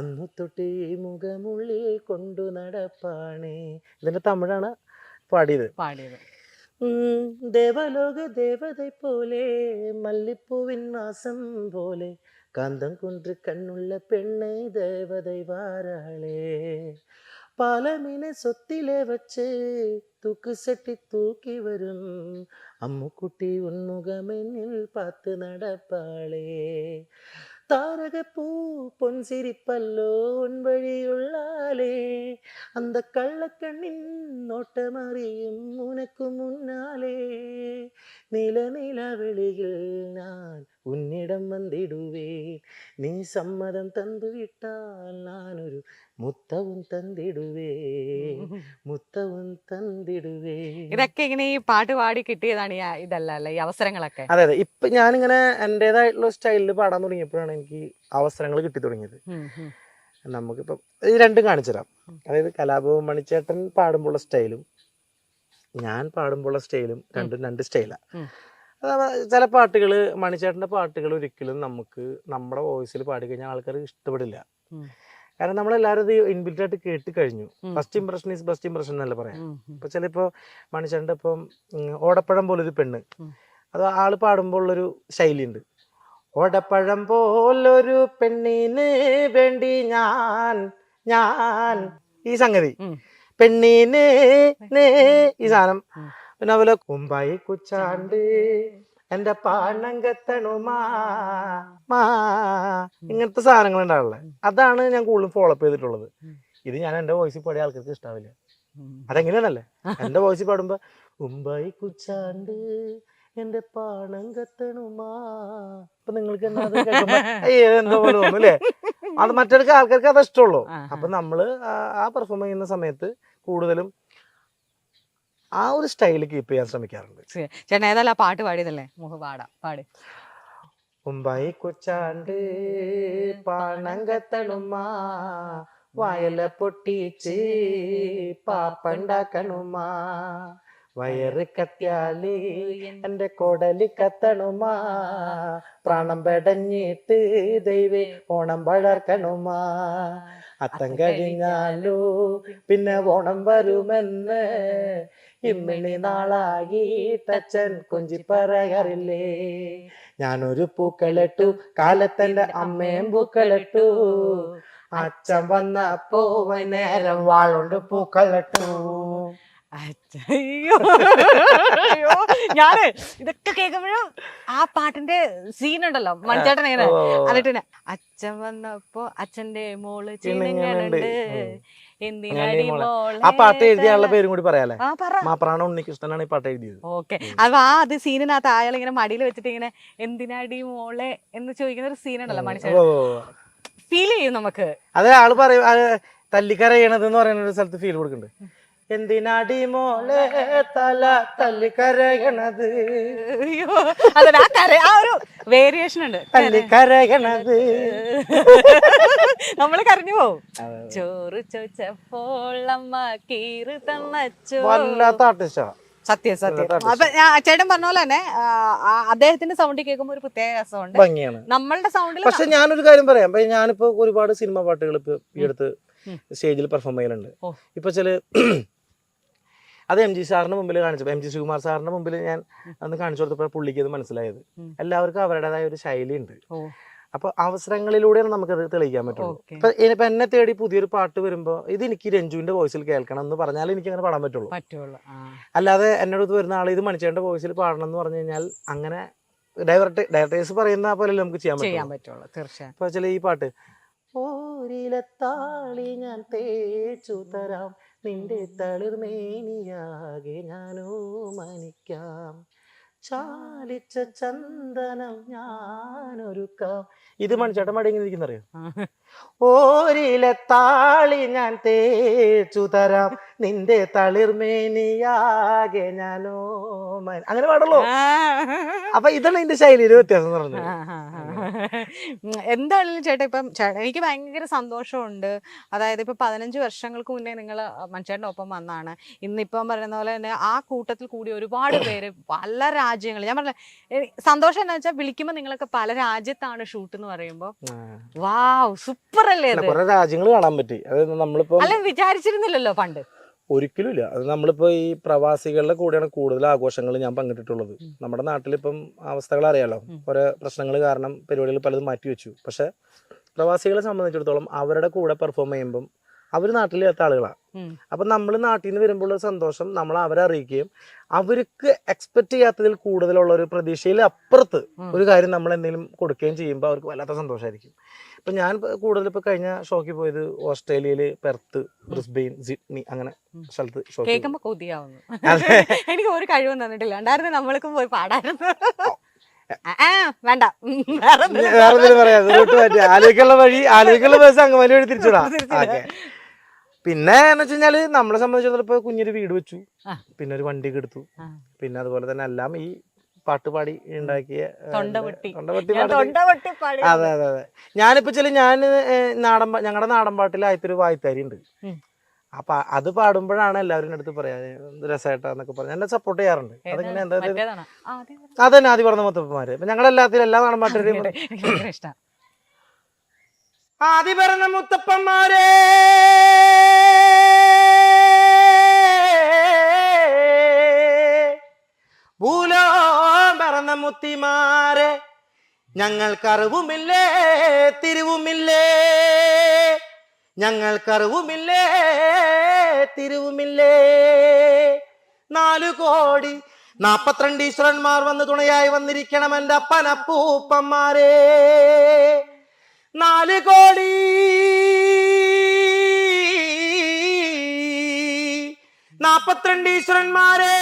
അന്നു തൊട്ട് ഈ മുഖമുള്ളിൽ കൊണ്ടു നടപ്പാണേ. ഇതിന്റെ തമിഴാണ് പാടിയത്. പാടിയത്. தேவலோக தேவதை போலே மல்லிப்பூவின் வாசம் போலே காந்தங்குன்று கண்ணுள்ள பெண்ணை தேவதை வாராளே. பாலமீனை சொத்திலே வச்சு தூக்கு சட்டி தூக்கி வரும் அம்முக்குட்டி உன்முகமெனில் பார்த்து நடப்பாளே. தாரகப்பூ பொன் சிரிப்பல்லோ உன் வழியுள்ளாலே. அந்த கள்ளக்கண்ணின் நோட்டம் அறியும் உனக்கு முன்னாலே. நில நில வெளியில் நான் உன்னிடம் வந்திடுவேன். നീ സമ്മതം തന്നുവിട്ടാൽ ഞാനൊരു മുത്തവും തന്നിടുവേ. മുത്തവും തന്നിടുവേ. ഇതൊക്കെ ഇങ്ങനെ ഈ പാട്ട് പാടി കിട്ടിയതാണ് ഇതല്ല അല്ലേ ഈ അവസരങ്ങളൊക്കെ? അതെ അതെ. ഇപ്പൊ ഞാനിങ്ങനെ എന്റെതായിട്ടുള്ള സ്റ്റൈലിൽ പാടാൻ തുടങ്ങിയപ്പോഴാണ് എനിക്ക് അവസരങ്ങൾ കിട്ടി തുടങ്ങിയത്. നമുക്കിപ്പോ ഇത് രണ്ടും കാണിച്ചുതരാം അതായത് കലാഭവൻ മണിച്ചേട്ടൻ പാടുമ്പോഴുള്ള സ്റ്റൈലും ഞാൻ പാടുമ്പോഴുള്ള സ്റ്റൈലും രണ്ടും രണ്ട് സ്റ്റൈലാണ് ചില പാട്ടുകൾ മണിച്ചേട്ടന്റെ പാട്ടുകൾ ഒരിക്കലും നമുക്ക് നമ്മുടെ വോയിസിൽ പാടി കഴിഞ്ഞാൽ ആൾക്കാർ ഇഷ്ടപ്പെടില്ല. കാരണം നമ്മളെല്ലാവരും ഇത് ഇൻബിൽറ്റ് ആയിട്ട് കേട്ട് കഴിഞ്ഞു. First impression is best impression എന്നല്ല പറയാം. ഇപ്പൊ ചിലപ്പോ മനുഷ്യന്റെ ഇപ്പം ഓടപ്പഴം പോലൊരു പെണ്ണ്. അത് ആൾ പാടുമ്പോൾ ഉള്ളൊരു ശൈലിയുണ്ട്. ഓടപ്പഴം പോലൊരു പെണ്ണിന് വേണ്ടി ഞാൻ ഞാൻ ഈ സംഗതി. പെണ്ണിനെ ഈ സാധനം. പിന്നെ അതുപോലെ കുമ്പായി കുച്ചാണ്ട്. എന്റെ പാണങ്കത്തണുമാ ഇങ്ങനത്തെ സാധനങ്ങൾ ഉണ്ടാവുള്ളത് അതാണ് ഞാൻ കൂടുതലും ഫോളോ അപ്പ് ചെയ്തിട്ടുള്ളത്. ഇത് ഞാൻ എന്റെ വോയിസിൽ പാടിയ ആൾക്കാർക്ക് ഇഷ്ടാവില്ല. അതെങ്ങനെയാണല്ലേ? എന്റെ വോയിസിൽ പാടുമ്പോ ഉമ്പായി കുച്ചാണ്ട് എന്റെ പാണങ്കത്തണുമാ അപ്പൊ നിങ്ങൾക്ക് അത് എന്തോ പോലെ മറ്റൊരു ആൾക്കാർക്ക് അത് ഇഷ്ടമുള്ളൂ. അപ്പൊ നമ്മൾ ആ പെർഫോം ചെയ്യുന്ന സമയത്ത് കൂടുതലും ആ ഒരു സ്റ്റൈൽ കീപ്പ് ചെയ്യാൻ ശ്രമിക്കാറുണ്ട്. ചേട്ടൻ ചേട്ടൻ ആ പാട്ട് പാടിയതല്ലേ? മുഖ പാടാം പാടി. ഉമ്പായി കൊച്ചാണ്ട് പാണങ്കത്തണുമാ വയല പൊട്ടിച്ച് പാപ്പണ്ടാക്കണുമാ വയറ് കത്തിയാൽ എന്റെ കൊടലി കത്തണുമാ പ്രാണം പെടഞ്ഞിട്ട് ദൈവേ ഓണം വളർക്കണുമാ അത്തം കഴിഞ്ഞാലോ പിന്നെ ഓണം വരുമെന്ന് ഇമ്മിണി നാളായി തച്ചൻ കുഞ്ചിപ്പറകറില്ലേ? ഞാനൊരു പൂക്കളിട്ടു കാലത്തെന്റെ അമ്മയും പൂക്കളിട്ടു. അച്ഛൻ വന്നപ്പോ വൈകുന്നേരം വാളുണ്ട് പൂക്കളിട്ടു. അയ്യോ അയ്യോ. ഞാൻ ഇതൊക്കെ കേൾക്കുമ്പോഴും ആ പാട്ടിന്റെ സീൻ ഉണ്ടല്ലോ മണിച്ചേട്ടൻ എങ്ങനെ ഓ. എന്നിട്ട് അച്ഛൻ വന്നപ്പോ അച്ഛന്റെ മോൾ ചിണുങ്ങലുണ്ട്. ആ പാട്ട് എഴുതിയ ആളുടെ പേരും കൂടി പറയാലേ? മാപ്രാണ ഉണ്ണികൃഷ്ണനാണ് ഈ പാട്ട് എഴുതിയത്. ഓക്കെ. അപ്പൊ ആ അത് സീനിനകത്ത് അയാൾ ഇങ്ങനെ മടിയിൽ വെച്ചിട്ട് ഇങ്ങനെ എന്തിനാടി മോളെ? എന്ന് ചോദിക്കുന്ന ഒരു സീനുണ്ടല്ലോ മനുഷ്യൻ ഫീൽ ചെയ്യും നമുക്ക്. അതെ ആൾ പറയും തല്ലിക്കറിയണത് തല്ലിക്കരയണത് എന്ന് പറയുന്ന ഒരു സ്ഥലത്ത് ഫീൽ കൊടുക്കുന്നുണ്ട്. എന്തിനാടി മോളെ തല തല്ലിക്കരയണത് അയ്യോ അതെ ആ കര ആ ഒരു വേരിയേഷൻ ഉണ്ട്. തല്ലിക്കരയണത് നമ്മൾ കരഞ്ഞു പോവും. ചോറ് ചോച്ചപ്പോൾ അമ്മ കീറ് തന്നച്ചോ വല്ലാത്ത ആർട്ടിസ്റ്റാ സത്യം സത്യം. അപ്പൊ ഞാൻ ചേട്ടൻ പറഞ്ഞ പോലെ തന്നെ അദ്ദേഹത്തിന്റെ സൗണ്ട് കേൾക്കുമ്പോൾ ഒരു പ്രത്യേക രസമുണ്ട്. ഭംഗിയാണ്. നമ്മളുടെ സൗണ്ടിൽ പക്ഷെ ഞാനൊരു കാര്യം പറയാം. ഞാനിപ്പോ ഒരുപാട് സിനിമ പാട്ടുകൾ ഇപ്പൊ ഈ അടുത്ത് സ്റ്റേജിൽ പെർഫോം ചെയ്യലുണ്ട്. ഇപ്പൊ ചില അത് എം ജി സാറിന് മുമ്പിൽ കാണിച്ചു എം ജി ശ്രീകുമാർ സാറിന്റെ മുമ്പിൽ ഞാൻ അന്ന് കാണിച്ചു കൊടുത്തപ്പോൾ പുള്ളിക്ക് അത് മനസ്സിലായത്. എല്ലാവർക്കും അവരുടേതായ ഒരു ശൈലിയുണ്ട്. ഉണ്ട് അപ്പൊ അവസരങ്ങളിലൂടെയാണ് നമുക്കത് തെളിയിക്കാൻ പറ്റുള്ളൂ. ഇപ്പൊ ഇനിയിപ്പോ എന്നെ തേടി പുതിയൊരു പാട്ട് വരുമ്പോ ഇത് എനിക്ക് രഞ്ജുവിന്റെ വോയിസിൽ കേൾക്കണം എന്ന് പറഞ്ഞാൽ എനിക്ക് അങ്ങനെ പാടാൻ പറ്റുള്ളൂ. പറ്റുള്ളൂ. അല്ലാതെ എന്നോട് ഇത് വരുന്ന ആൾ ഇത് മണിച്ചേന്റെ വോയിസിൽ പാടണം എന്ന് പറഞ്ഞു കഴിഞ്ഞാൽ അങ്ങനെ ഡയറക്ട് ഡയറക്ടേഴ്സ് പറയുന്ന പോലെ നമുക്ക് ചെയ്യാൻ ചെയ്യാൻ പറ്റുള്ളൂ. തീർച്ചയായും ഇപ്പൊ ചില ഈ പാട്ട് ഓരിലത്താളി ഞാൻ തേച്ചു തരാം. നിന്റെ തളിർമേനിയാകെ ഞാനോ മനിക്കാം. ചാലിച്ച ചന്ദനം ഞാനൊരുക്കാം. ഇത് എങ്ങനെ ഇരിക്കുന്ന എങ്ങനെ ഓരിലെ താളി ഞാൻ തേച്ചു തരാം. നിന്റെ തളിർമേനിയാകെ ഞാനോ അങ്ങനെ പാടുള്ളൂ. അപ്പൊ ഇതാണ് ശൈലി ശൈലിയിൽ വ്യത്യാസം എന്ന് പറഞ്ഞത്. എന്താണെങ്കിലും ചേട്ടാ ഇപ്പം ചേട്ടാ എനിക്ക് ഭയങ്കര സന്തോഷമുണ്ട്. അതായത് ഇപ്പൊ പതിനഞ്ച് വർഷങ്ങൾക്ക് മുന്നേ നിങ്ങൾ മനുഷ്യരുടെ ഒപ്പം വന്നാണ്. ഇന്നിപ്പം പറയുന്ന പോലെ തന്നെ ആ കൂട്ടത്തിൽ കൂടി ഒരുപാട് പേര് പല രാജ്യങ്ങൾ ഞാൻ പറഞ്ഞ സന്തോഷം എന്താ വെച്ചാൽ വിളിക്കുമ്പോൾ നിങ്ങളൊക്കെ പല രാജ്യത്താണ് ഷൂട്ട് എന്ന് പറയുമ്പോ വാവ് സൂപ്പർ അല്ലേ കുറെ രാജ്യങ്ങൾ കാണാൻ പറ്റി. അതായത് നമ്മളിപ്പോ അല്ല വിചാരിച്ചിരുന്നില്ലല്ലോ പണ്ട്. ഒരിക്കലും ഇല്ല അത് നമ്മളിപ്പോ ഈ പ്രവാസികളുടെ കൂടെയാണ് കൂടുതൽ ആഘോഷങ്ങൾ ഞാൻ പങ്കിട്ടിട്ടുള്ളത്. നമ്മുടെ നാട്ടിലിപ്പം അവസ്ഥകൾ അറിയാലോ? ഓരോ പ്രശ്നങ്ങൾ കാരണം പരിപാടികൾ പലതും മാറ്റി വെച്ചു പക്ഷെ പ്രവാസികളെ സംബന്ധിച്ചിടത്തോളം അവരുടെ കൂടെ പെർഫോം ചെയ്യുമ്പം അവർ നാട്ടിലില്ലാത്ത ആളുകളാണ് അപ്പൊ നമ്മൾ നാട്ടിൽ നിന്ന് വരുമ്പോഴുള്ള സന്തോഷം നമ്മൾ അവരെ അറിയിക്കുകയും അവർക്ക് എക്സ്പെക്ട് ചെയ്യാത്തതിൽ കൂടുതലുള്ള ഒരു പ്രതീക്ഷയിൽ അപ്പുറത്ത് ഒരു കാര്യം നമ്മൾ എന്തെങ്കിലും കൊടുക്കുകയും ചെയ്യുമ്പോൾ അവർക്ക് വല്ലാത്ത സന്തോഷമായിരിക്കും ഇപ്പം ഞാൻ കൂടുതൽ ഇപ്പോൾ കഴിഞ്ഞ ഷോക്കിൽ പോയത് ഓസ്ട്രേലിയയിൽ പെർത്ത് ബ്രിസ്ബെയിൻ സിഡ്നി അങ്ങനെ സ്ഥലത്ത് കേൾക്കുമ്പോൾ കൊതിയാവുന്നു. എനിക്ക് ഒരു കഴിവും തന്നിട്ടില്ല. ഉണ്ടായിരുന്നു നമ്മൾക്കും പോയി പാടായിരുന്നു. വേണ്ട. വേറെ പറയാം. റൂട്ട് മാറ്റി. ആലോചിക്കുള്ള വഴി ആലോചിക്കാനുള്ള ബസ് അങ്ങനെ വഴി തിരിച്ചുവിടാം. പിന്നെ എന്ന് വെച്ച് കഴിഞ്ഞാൽ നമ്മളെ സംബന്ധിച്ചിടത്തോളം ഇപ്പൊ കുഞ്ഞൊരു വീട് വെച്ചു. പിന്നെ ഒരു വണ്ടി എടുത്തു. പിന്നെ അതുപോലെ തന്നെ എല്ലാം ഈ പാട്ടുപാടി ഉണ്ടാക്കിയ അതെ അതെ അതെ. ഞാനിപ്പോ ചില ഞാൻ നാടൻ ഞങ്ങളുടെ നാടൻ പാട്ടിൽ ആയിട്ടൊരു വായ്ത്താരി ഉണ്ട്. അപ്പൊ അത് പാടുമ്പോഴാണ് എല്ലാവരും അടുത്ത് പറയാ രസമായിട്ടാന്നൊക്കെ പറഞ്ഞു. എന്നെ സപ്പോർട്ട് ചെയ്യാറുണ്ട്. അതിങ്ങനെ എന്താ. അതന്നെ ആദ്യം പറഞ്ഞ മുത്തപ്പന്മാര്. ഞങ്ങളെല്ലാത്തിലും എല്ലാ നാടൻ പാട്ടുകാരെയും എനിക്ക് ഭയങ്കര ഇഷ്ടാ ആദി പറഞ്ഞ മുത്തപ്പന്മാരെ മുത്തിമാരെ ഞങ്ങൾക്കറിവുമില്ലേ തിരുവുമില്ലേ? ഞങ്ങൾക്കറിവുമില്ലേ തിരിവുമില്ലേ? നാലു കോടി നാപ്പത്തിരണ്ട് ഈശ്വരന്മാർ വന്ന് തുണയായി വന്നിരിക്കണം എന്റെ അപ്പനപ്പൂപ്പന്മാരെ. നാല് കോടി. നാപ്പത്തിരണ്ട് ഈശ്വരന്മാരെ.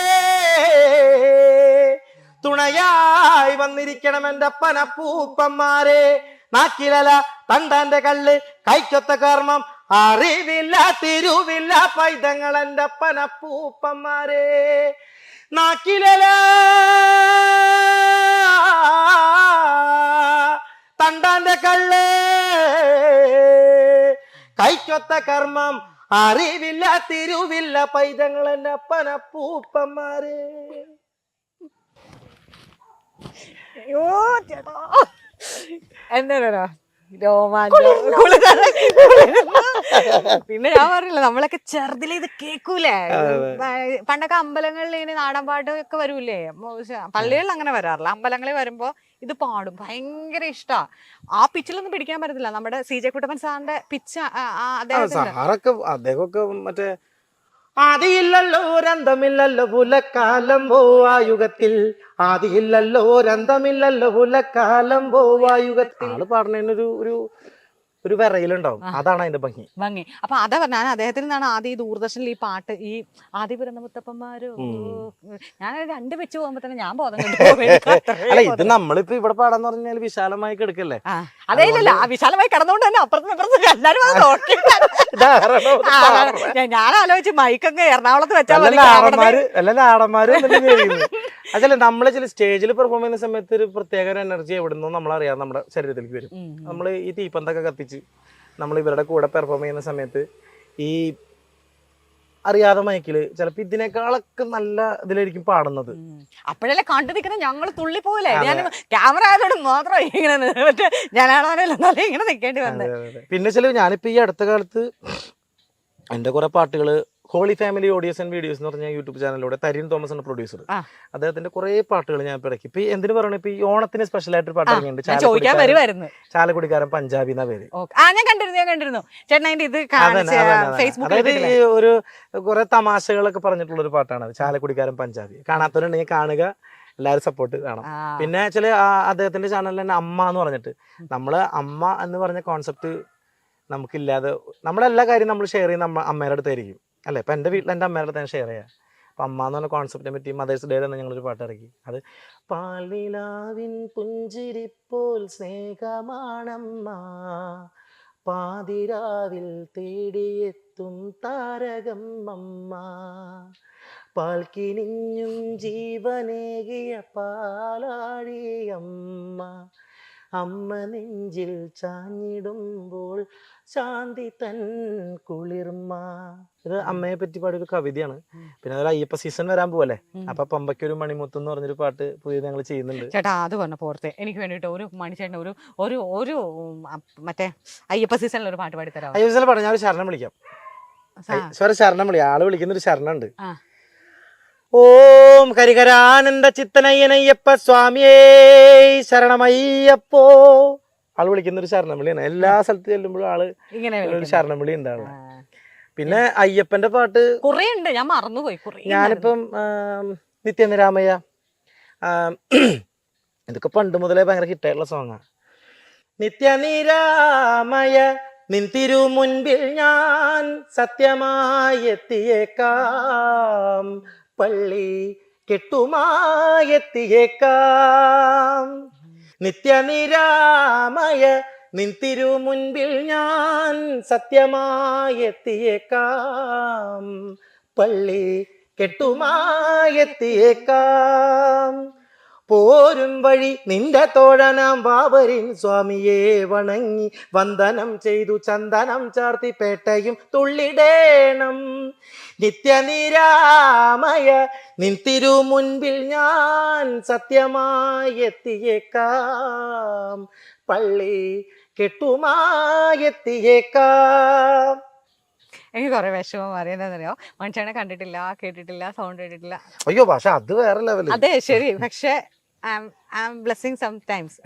തുണയായി വന്നിരിക്കണം എന്റെ പനപ്പൂപ്പന്മാരെ നാക്കിലല തണ്ടാന്റെ കല്ല് കൈക്കൊത്ത കർമ്മം അറിവില്ല തിരുവില്ല പൈതങ്ങൾ എന്റെ പനപ്പൂപ്പന്മാരെ നാക്കിലല. തണ്ടാന്റെ കള്ള്. കൈക്കൊത്ത കർമ്മം അറിവില്ല തിരുവില്ല പൈതങ്ങൾ എന്റെ അപ്പനപ്പൂപ്പന്മാരെ അയ്യോ ചേട്ടാ? രോമാഞ്ചം. പിന്നെ ഞാൻ പറഞ്ഞില്ല നമ്മളൊക്കെ ചെറുതിലെ ഇത് കേക്കൂലേ പണ്ടൊക്കെ അമ്പലങ്ങളിൽ ഇങ്ങനെ നാടൻ പാട്ട് ഒക്കെ വരൂലേ പള്ളികളിൽ അങ്ങനെ വരാറില്ല. അമ്പലങ്ങളിൽ വരുമ്പോ ഇത് പാടും. ഭയങ്കര ഇഷ്ടാ. ആ പിച്ചിലൊന്നും പിടിക്കാൻ പറ്റത്തില്ല. നമ്മുടെ സി ജെ കുട്ടപ്പൻ സാറിന്റെ പിച്ച് അദ്ദേഹത്തിന്റെ സാറൊക്കെ അദ്ദേഹമൊക്കെ മറ്റേ ആദിയില്ലല്ലോ രന്തമില്ലല്ലോ പുലക്കാലം പോവായുഗത്തിൽ. ആദിയില്ലല്ലോ രന്തമില്ലല്ലോ പുലക്കാലം പോവായുഗത്തിൽ. ആൾ പറഞ്ഞതിനൊരു ഒരു ഒരു വിറയിലുണ്ടാവും. അതാണ് അതിന്റെ ഭംഗി. ഭംഗി. അപ്പൊ അതാ ഞാൻ അദ്ദേഹത്തിൽ നിന്നാണ് ആദ്യം ഈ ദൂരദർശനിൽ ഈ പാട്ട് ഈ ആദ്യ പിറന്ന മുത്തപ്പന്മാര് ഞാൻ രണ്ട് വെച്ച് പോകുമ്പോ തന്നെ ഞാൻ പോകുന്നുണ്ട് അല്ല ഇത്. നമ്മളിപ്പോ ഇവിടെ പാടാന്ന് പറഞ്ഞാൽ വിശാലമായി കിടക്കല്ലേ? ആ, അതേ ഇല്ലല്ല ആ വിശാലമായി കിടന്നുകൊണ്ട് തന്നെ അപ്പുറത്തും ഇപ്പുറത്തും എല്ലാരും അത് നോക്കി ഞാൻ- ആലോചിച്ചു മൈക്കങ്ങ് എറണാകുളത്ത് വെച്ചാൽ അതല്ല നമ്മൾ ചില സ്റ്റേജിൽ പെർഫോം ചെയ്യുന്ന സമയത്ത് ഒരു പ്രത്യേക ഒരു എനർജി എവിടെ നിന്നും നമ്മളറിയാം നമ്മുടെ ശരീരത്തിലേക്ക് വരും. നമ്മൾ ഈ തീപ്പന്തൊക്കെ കത്തിച്ച് നമ്മൾ ഇവരുടെ കൂടെ പെർഫോം ചെയ്യുന്ന സമയത്ത് ഈ അറിയാതെ മയക്കിൽ ചിലപ്പോ ഇതിനേക്കാളൊക്കെ നല്ല ഇതിലായിരിക്കും പാടുന്നത്. അപ്പോഴല്ലേ കണ്ടു നിൽക്കുന്ന ഞങ്ങൾ തുള്ളി പോകില്ലേ ഞാൻ ക്യാമറ ആയതോട് മാത്രം ഇങ്ങനെ മറ്റേ ഞാനാണല്ലോ ഇങ്ങനെ നിൽക്കേണ്ടി വന്നത്. പിന്നെ ചില ഞാനിപ്പോ ഈ അടുത്ത കാലത്ത് എന്റെ കുറെ പാട്ടുകൾ Holy Family audios and videos എന്ന് പറഞ്ഞ യൂട്യൂബ് ചാനലിലൂടെ തരിൻ തോമസ് ആണ് പ്രൊഡ്യൂസർ അദ്ദേഹത്തിന്റെ കുറെ പാട്ടുകൾ ഞാൻ ഇപ്പൊ ഇറക്കി ഇപ്പൊ എന്തിനു പറയണ? ഇപ്പൊ ഈ ഓണത്തിന് സ്പെഷ്യൽ ആയിട്ട് ഒരു പാട്ട് ഇറങ്ങിയിട്ടുണ്ട്. ചാലക്കുടിക്കാരൻ- പഞ്ചാബി എന്ന പേര്. ഞാൻ കണ്ടിരുന്നു ഞാൻ കണ്ടിരുന്നു. ചേട്ടൻ ഇത് അതായത് ഒരു കുറെ തമാശകളൊക്കെ പറഞ്ഞിട്ടുള്ള ഒരു പാട്ടാണ് ചാലക്കുടിക്കാരൻ പഞ്ചാബി കാണാത്തവരുണ്ടെങ്കിൽ കാണുക എല്ലാവരും സപ്പോർട്ട് കാണാം. പിന്നെ ചില അദ്ദേഹത്തിന്റെ ചാനലിൽ തന്നെ അമ്മ എന്ന് പറഞ്ഞിട്ട്. നമ്മൾ അമ്മ എന്ന് പറഞ്ഞ കോൺസെപ്റ്റ് നമുക്കില്ലാതെ നമ്മളെല്ലാ കാര്യം നമ്മൾ ഷെയർ ചെയ്യുന്ന അമ്മ അമ്മയുടെ അടുത്തായിരിക്കും. അല്ലേ ഇപ്പൊ എന്റെ വീട്ടിൽ എന്റെ അമ്മയുടെ തന്നെ ഷെയർ ചെയ്യാം. അപ്പൊ അമ്മ എന്ന് പറഞ്ഞ കോൺസെപ്റ്റിനെ പറ്റി മദേഴ്സ് ഡേ തന്നെ ഞങ്ങളൊരു പാട്ട് ഇറക്കി. അത് പാലിലാവിൻ പുഞ്ചിരിപ്പോൽ സ്നേഹമാണമ്മ പാതിരാവിൽ തേടിയെത്തും താരകം അമ്മ പാൽക്കിനിഞ്ഞും ജീവനേകിയ പാലാഴിയമ്മ അമ്മ നെഞ്ചിൽ ചാഞ്ഞിടുമ്പോൾ ശാന്തി തൻ കുളിർമ ഇത് അമ്മയെ പറ്റി പാടിയ ഒരു കവിതയാണ് പിന്നെ അതൊരു അയ്യപ്പ സീസൺ വരാൻ പോവല്ലേ. അപ്പൊ പമ്പയ്ക്കൊരു മണിമുത്ത് എന്ന് പറഞ്ഞൊരു പാട്ട് പുതിയത് ഞങ്ങൾ ചെയ്യുന്നുണ്ട്. ചേട്ടാ അത് പറഞ്ഞ പോർത്തെ. എനിക്ക് വേണ്ടിട്ട് ഒരു മണിച്ചേട്ടൻ ഒരു ഒരു ഒരു മറ്റേ അയ്യപ്പ സീസണിൽ ഒരു പാട്ട് പാടി തരാമോ അയ്യോ പാടാം. ഞാൻ ഒരു ശരണം വിളിക്കാം. സോറി ശരണം വിളി. ആൾ വിളിക്കുന്നൊരു ശരണം ഉണ്ട് ഓം കരികരാനന്ദ ചിത്തനയ്യനയ്യപ്പ സ്വാമിയേ ശരണമയ്യപ്പോ. ആൾ വിളിക്കുന്ന ഒരു ശരണം വിളിയാണ്. എല്ലാ സ്ഥലത്ത് ചെല്ലുമ്പോഴും ആൾ ഇങ്ങനെ ഒരു ശരണം വിളി ഉണ്ടാവുക പിന്നെ അയ്യപ്പന്റെ പാട്ട് കുറെ ഉണ്ട് ഞാൻ മറന്നുപോയി പോയി ഞാനിപ്പം നിത്യന്ദ നിത്യനിരാമയ്യ ഇതൊക്കെ പണ്ട് മുതലേ ഭയങ്കര ഹിറ്റായിട്ടുള്ള സോങ്ങാണ് നിത്യനിരാമയ നിൻ തിരു മുൻപിൽ ഞാൻ സത്യമായി എത്തിയേക്കാം പള്ളി കെട്ടുമായി എത്തിയേക്കാം നിത്യനിരാമയ നിൻ തിരുമുൻപിൽ ഞാൻ സത്യമായെത്തിയേക്കാം. പള്ളി കെട്ടുമായെത്തിയേക്കാം. പോരും വഴി നിന്റെ തോഴനാം ബാബരിൻ സ്വാമിയെ വണങ്ങി വന്ദനം ചെയ്തു ചന്ദനം ചാർത്തി പേട്ടയും തുള്ളിടേണം. നിത്യനിരാമയ നിൻ മുൻപിൽ ഞാൻ സത്യമായി എത്തിയേക്കാം പള്ളി കെട്ടുമായി എത്തിയേക്കാം എനിക്ക് കുറെ വിഷമം അറിയാന്നറിയോ മനുഷ്യനെ കണ്ടിട്ടില്ല കേട്ടിട്ടില്ല സൗണ്ട് കേട്ടിട്ടില്ല. അയ്യോ പക്ഷെ അത് വേറെ ലെവൽ അതെ ശരി. പക്ഷെ ബ്ലെസ്സിങ് സം ടൈംസ്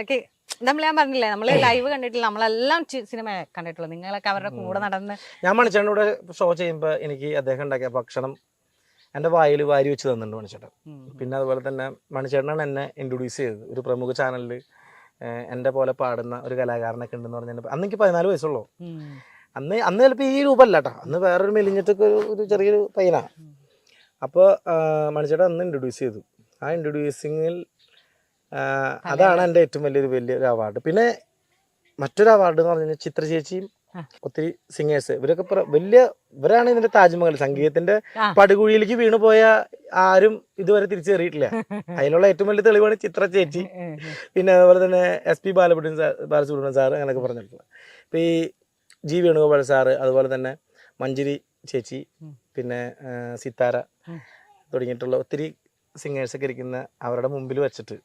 ഓക്കെ നമ്മൾ ഞാൻ പറഞ്ഞില്ലേ നമ്മൾ ലൈവ് കണ്ടിട്ടില്ല നമ്മളെല്ലാം സിനിമ കണ്ടിട്ടുള്ളൂ. നിങ്ങളൊക്കെ അവരുടെ കൂടെ നടന്ന് ഞാൻ മണിച്ചേട്ടന്റെ കൂടെ ഷോ ചെയ്യുമ്പോൾ എനിക്ക് അദ്ദേഹം ഉണ്ടാക്കിയ ഭക്ഷണം എന്റെ വായിൽ വാരി വെച്ച് തന്നിട്ടുണ്ട് മണിച്ചേട്ടൻ. പിന്നെ അതുപോലെ തന്നെ മണിച്ചേട്ടനാണ് എന്നെ ഇൻട്രൊഡ്യൂസ് ചെയ്തത്. ഒരു പ്രമുഖ ചാനലിൽ എന്റെ പോലെ പാടുന്ന ഒരു കലാകാരനൊക്കെ ഉണ്ടെന്ന് പറഞ്ഞാൽ അന്ന് എനിക്ക് പതിനാല് വയസ്സുള്ളൂ. അന്ന് അന്ന് ചിലപ്പോൾ ഈ രൂപമല്ല കേട്ടോ അന്ന് വേറൊരു മെലിഞ്ഞിട്ടൊക്കെ ഒരു ഒരു ചെറിയൊരു പയ്യനാണ് അപ്പോൾ മണിച്ചേട്ടൻ അന്ന് ഇൻട്രൊഡ്യൂസ് ചെയ്തു. ആ ഇൻട്രൊഡ്യൂസിങ്ങിൽ അതാണ് എന്റെ ഏറ്റവും വലിയൊരു വലിയൊരു അവാർഡ് പിന്നെ മറ്റൊരു അവാർഡ് എന്ന് പറഞ്ഞു കഴിഞ്ഞാൽ ചിത്ര ചേച്ചിയും ആ. ഒത്തിരി സിംഗേഴ്സ് ഇവരൊക്കെ വലിയ ഇവരാണ് ഇതിന്റെ താജ്മഹൽ. സംഗീതത്തിന്റെ. പടുകുഴിയിലേക്ക് വീണു പോയ ആരും ഇതുവരെ തിരിച്ചു കയറിയിട്ടില്ല അതിലുള്ള ഏറ്റവും വലിയ തെളിവാണ് ചിത്ര ചേച്ചി. പിന്നെ അതുപോലെ തന്നെ S P sir Balasubrahmanyam sir അങ്ങനെയൊക്കെ പറഞ്ഞിട്ടുള്ളത്. ഇപ്പൊ ഈ ജി വേണുഗോപാൽ സാറ് അതുപോലെ തന്നെ മഞ്ജരി ചേച്ചി പിന്നെ സിത്താര. തുടങ്ങിയിട്ടുള്ള ഒത്തിരി സിംഗേഴ്സൊക്കെ ഇരിക്കുന്ന അവരുടെ മുമ്പിൽ വെച്ചിട്ട്.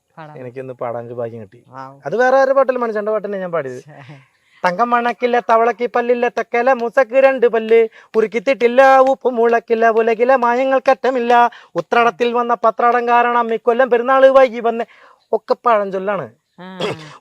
എനിക്കൊന്ന് പാടാൻ ഒരു ഭാഗ്യം കിട്ടി. അത് വേറെ ആരുടെ പാട്ടില്ല മനുഷ്യന്റെ പാട്ടല്ലേ ഞാൻ പാടിയത്. തങ്കം മണക്കില്ല തവളക്കി പല്ലില്ല തെക്കല മൂസക്ക് രണ്ട് പല്ല് ഉരുക്കിത്തിട്ടില്ല ഉപ്പ് മുളക്കില്ല ഉലകില മായങ്ങൾക്കറ്റമില്ല ഉത്രാടത്തിൽ വന്ന പത്രടം കാരണം ഇക്കൊല്ലം പെരുന്നാൾ വൈകി വന്ന് ഒക്കെ പഴഞ്ചൊല്ലാണ്.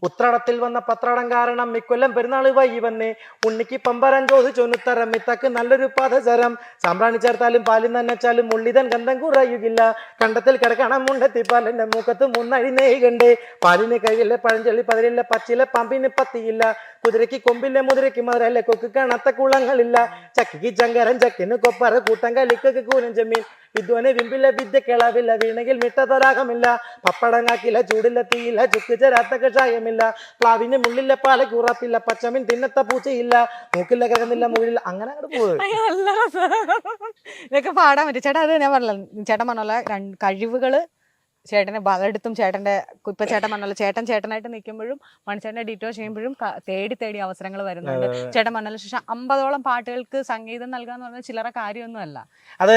ഉത്രാടത്തിൽ വന്ന പത്രാടം കാരണം ഇക്കൊല്ലം പെരുന്നാൾ വൈ വന്നേ. ഉണ്ണിക്ക് പമ്പരം ചോദിച്ചൊന്നുത്തരം മിത്തക്ക് നല്ലൊരു പാദചരം സാമ്പ്രാണി ചേർത്താലും പാലിൽ നനച്ചാലും ഉള്ളിതൻ ഗന്ധം കുറയുകില്ല. കണ്ടത്തിൽ കിടക്കണം മുണ്ടത്തി പാലിന്റെ മൂക്കത്ത് മുന്നഴി നെയ്കണ്ട്. പാലിന് കഴിയില്ല പഴഞ്ചൊല്ലി പതിരില്ല പച്ചില പമ്പിന് പത്തിയില്ല. കുതിരയ്ക്ക് കൊമ്പില്ല മുതിരയ്ക്ക് മധുരല്ല കൊക്ക് കണത്ത കുളങ്ങളില്ല. ചക്കിക്ക് ചങ്കരൻ ചക്കിന് കൊപ്പറ കൂട്ടം കലിക്കൊക്കെ കൂനം ചെമ്മീൻ. വിദ്വന് വിമ്പില്ല വിദ്യ കിളവില്ല വീണെങ്കിൽ മിട്ട തരാകമില്ല പപ്പടങ്ങാക്കില്ല ചൂടില്ല തീയില്ല ചുക്ക് ചേരാത്ത കഷായമില്ല പ്ലാവിന് മുള്ളില്ല പാലയ്ക്ക് ഉറപ്പില്ല പച്ചമീൻ തിന്നത്ത പൂച്ചയില്ല മൂക്കില്ല കിടക്കുന്നില്ല മുകളിൽ അങ്ങനെ അങ്ങോട്ട് പോകും. ഇതൊക്കെ പാടാൻ പറ്റും. ചേട്ടാ അത് ഞാൻ പറഞ്ഞില്ല ചേട്ടൻ പറഞ്ഞ കഴിവുകൾ ചേട്ടനെ പലയിടത്തും ചേട്ടന്റെ ഇപ്പൊ ചേട്ടൻ പറഞ്ഞല്ലോ ചേട്ടൻ ചേട്ടനായിട്ട് നിൽക്കുമ്പോഴും മണിച്ചേട്ടനെ ഡിറ്റോ ചെയ്യുമ്പോഴും തേടി തേടി അവസരങ്ങൾ വരുന്നുണ്ട്. ചേട്ടൻ പറഞ്ഞല്ലോ ശേഷം അമ്പതോളം പാട്ടുകൾക്ക് സംഗീതം നൽകാന്ന് പറഞ്ഞാൽ ചില്ലറ കാര്യമൊന്നുമല്ല. അത്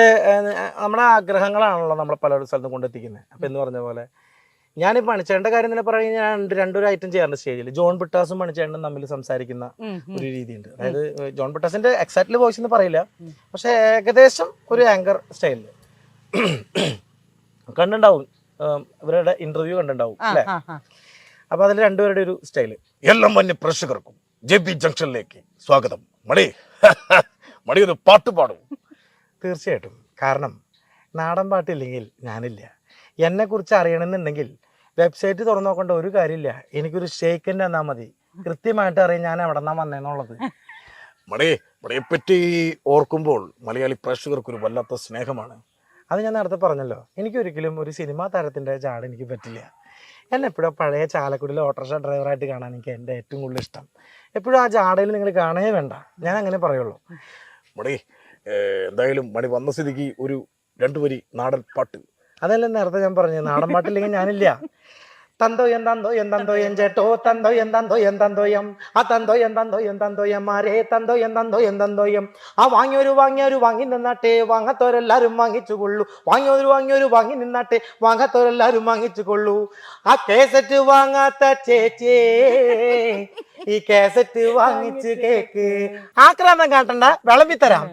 നമ്മുടെ ആഗ്രഹങ്ങളാണല്ലോ നമ്മളെ പല സ്ഥലത്തും കൊണ്ടെത്തിക്കുന്നത് അപ്പം എന്ന് പറഞ്ഞ പോലെ ഞാൻ പണിച്ചേണ്ട കാര്യം തന്നെ പറയുന്നത് ഞാൻ രണ്ട് രണ്ടൊരു ഐറ്റം ചെയ്യാറുണ്ട് സ്റ്റേജിൽ ജോൺ പിട്ടാസും പണിച്ചേണ്ടും തമ്മിൽ സംസാരിക്കുന്ന ഒരു രീതി ഒരു രീതിയുണ്ട്. അതായത് ജോൺ പിട്ടാസിന്റെ എക്സാക്ട്ലി വോയിസ് എന്ന് പറയില്ല. പക്ഷെ ഏകദേശം ഒരു ആങ്കർ സ്റ്റൈലിൽ കണ്ടുണ്ടാവും. ഇവരുടെ ഇന്റർവ്യൂ കണ്ടുണ്ടാവും അല്ലെ. അപ്പൊ അതിൽ രണ്ടുപേരുടെ ഒരു സ്റ്റൈൽ എല്ലാം മഞ്ഞ പ്രേക്ഷകർക്കും ജെ പി ജംഗ്ഷനിലേക്ക് സ്വാഗതം. മടി. മണി ഒരു പാട്ട് പാടും. തീർച്ചയായിട്ടും. കാരണം നാടൻ പാട്ടില്ലെങ്കിൽ ഞാനില്ല. എന്നെ കുറിച്ച് അറിയണമെന്നുണ്ടെങ്കിൽ വെബ്സൈറ്റ് തുറന്നു നോക്കേണ്ട ഒരു കാര്യമില്ല. എനിക്കൊരു ഷേക്കിന്റെ തന്നാൽ മതി. കൃത്യമായിട്ട് അറിയാം ഞാൻ എവിടെ നിന്നാ വന്നേന്നുള്ളത്. മടേ മടയെപ്പറ്റി പറ്റി ഓർക്കുമ്പോൾ മലയാളി പ്രേക്ഷകർക്ക് ഒരു വല്ലാത്ത സ്നേഹമാണ്. അത് ഞാൻ നേരത്തെ പറഞ്ഞല്ലോ. എനിക്കൊരിക്കലും ഒരു സിനിമാ താരത്തിന്റെ ചാട് എനിക്ക് പറ്റില്ല. എന്നെ എപ്പോഴും പഴയ ചാലക്കുടിയിലെ ഓട്ടോറിക്ഷ ഡ്രൈവറായിട്ട് കാണാൻ എനിക്ക് എന്റെ ഏറ്റവും കൂടുതൽ ഇഷ്ടം. എപ്പോഴും ആ ചാടയിൽ നിങ്ങൾ കാണേ വേണ്ട. ഞാൻ അങ്ങനെ പറയുള്ളൂ. മടി എന്തായാലും മണി വന്ന സ്ഥിതിക്ക് ഒരു രണ്ടു വരി നാടൻ പാട്ട് അതല്ല നേരത്തെ ഞാൻ പറഞ്ഞു നാടൻ പാട്ടില്ലെങ്കിൽ ഞാനില്ല. തന്തോ എന്തോ എന്തോ എൻ ചേട്ടോ. തന്തോ എന്തോ എന്തോ എം ആ തന്തോ എന്തോ എന്തോ എം മാരേ തന്തോ എന്തോ എന്തോ എം ആ വാങ്ങിയൊരു വാങ്ങിയൊരു വാങ്ങി നിന്നാട്ടെ. വാങ്ങാത്തവരെല്ലാരും വാങ്ങിച്ചു കൊള്ളു. വാങ്ങിയൊരു വാങ്ങിയൊരു വാങ്ങി നിന്നാട്ടെ. വാങ്ങാത്തവരെല്ലാരും വാങ്ങിച്ചു കൊള്ളു. ആ കേസറ്റ് വാങ്ങാത്ത ചേച്ചേ ഈ കേസറ്റ് വാങ്ങിച്ചു കേക്ക്. ആക്രാന്തം കാട്ടണ്ട. വിളമ്പിത്തരാം.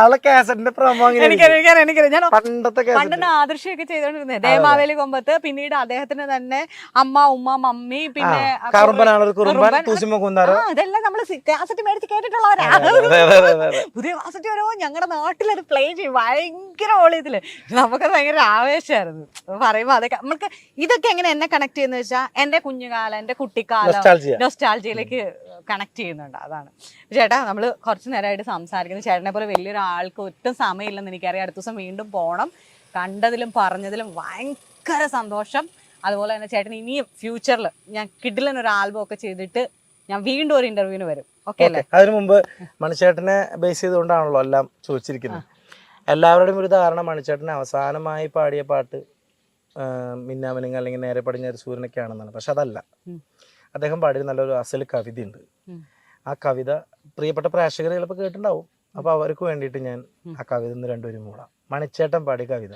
അവളെ കാസറ്റിന്റെ പ്രമോ എനിക്കറിയാം എനിക്കറിയാം ഞാൻ പണ്ടത്തെ പണ്ടെന്ന് ആദർശയൊക്കെ ചെയ്തോണ്ടിരുന്നത് ദേമാവേലി കൊമ്പത്ത് പിന്നീട് അദ്ദേഹത്തിന് തന്നെ അമ്മ ഉമ്മ മമ്മി പിന്നെ ഇതെല്ലാം നമ്മൾ കാസറ്റ് മേടിച്ച് കേട്ടിട്ടുള്ളവരാ. പുതിയ കാസറ്റ് വരുമ്പോ ഞങ്ങളുടെ നാട്ടിൽ അത്. പ്ലേ ചെയ്യും. ഭയങ്കര ഓളിയത്തിൽ നമുക്കത് ഭയങ്കര ആവേശമായിരുന്നു പറയുമ്പോ അതൊക്കെ നമുക്ക് ഇതൊക്കെ എങ്ങനെ എന്നെ കണക്ട് ചെയ്യുന്ന വെച്ചാൽ എന്റെ കുഞ്ഞുകാലം എന്റെ കുട്ടിക്കാലം. നൊസ്റ്റാൾജിയിലേക്ക് കണക്ട് ചെയ്യുന്നുണ്ട്. അതാണ്. ചേട്ടാ നമ്മൾ കുറച്ച് നേരമായിട്ട് സംസാരിക്കുന്നത് ചേട്ടനെ പോലെ വലിയൊരാൾക്ക് ഒട്ടും സമയമില്ലെന്ന് എനിക്കറിയാം. അടുത്ത ദിവസം വീണ്ടും പോകണം കണ്ടതിലും പറഞ്ഞതിലും ഭയങ്കര സന്തോഷം. അതുപോലെ തന്നെ ചേട്ടൻ ഇനിയും ഫ്യൂച്ചറിൽ ഞാൻ കിഡിലൻ ഒരു ആൽബം ഒക്കെ ചെയ്തിട്ട് ഞാൻ വീണ്ടും ഒരു ഇന്റർവ്യൂവിന് വരും. ഓക്കെ അല്ലേ? അതിനു മുമ്പ് മണിച്ചേട്ടനെ ബേസ് ചെയ്തുകൊണ്ടാണല്ലോ എല്ലാം ചോദിച്ചിരിക്കുന്നത്. എല്ലാവരുടെയും ഒരു ധാരണ മണിച്ചേട്ടൻ അവസാനമായി പാടിയ പാട്ട് മിന്നാമിനുങ്ങ അല്ലെങ്കിൽ നേരെ പടിഞ്ഞാറ് സൂര്യനൊക്കെ ആണെന്നാണ് പക്ഷെ അതല്ല. അദ്ദേഹം പാടിയ നല്ലൊരു അസൽ കവിതയുണ്ട്. ആ കവിത പ്രിയപ്പെട്ട പ്രേക്ഷകർ ചിലപ്പോൾ കേട്ടിട്ടുണ്ടാവും. അപ്പൊ അവർക്ക് വേണ്ടിയിട്ട് ഞാൻ ആ കവിത ഒന്ന് രണ്ടുപേരും മൂടാം. മണിച്ചേട്ടൻ പാടി കവിത.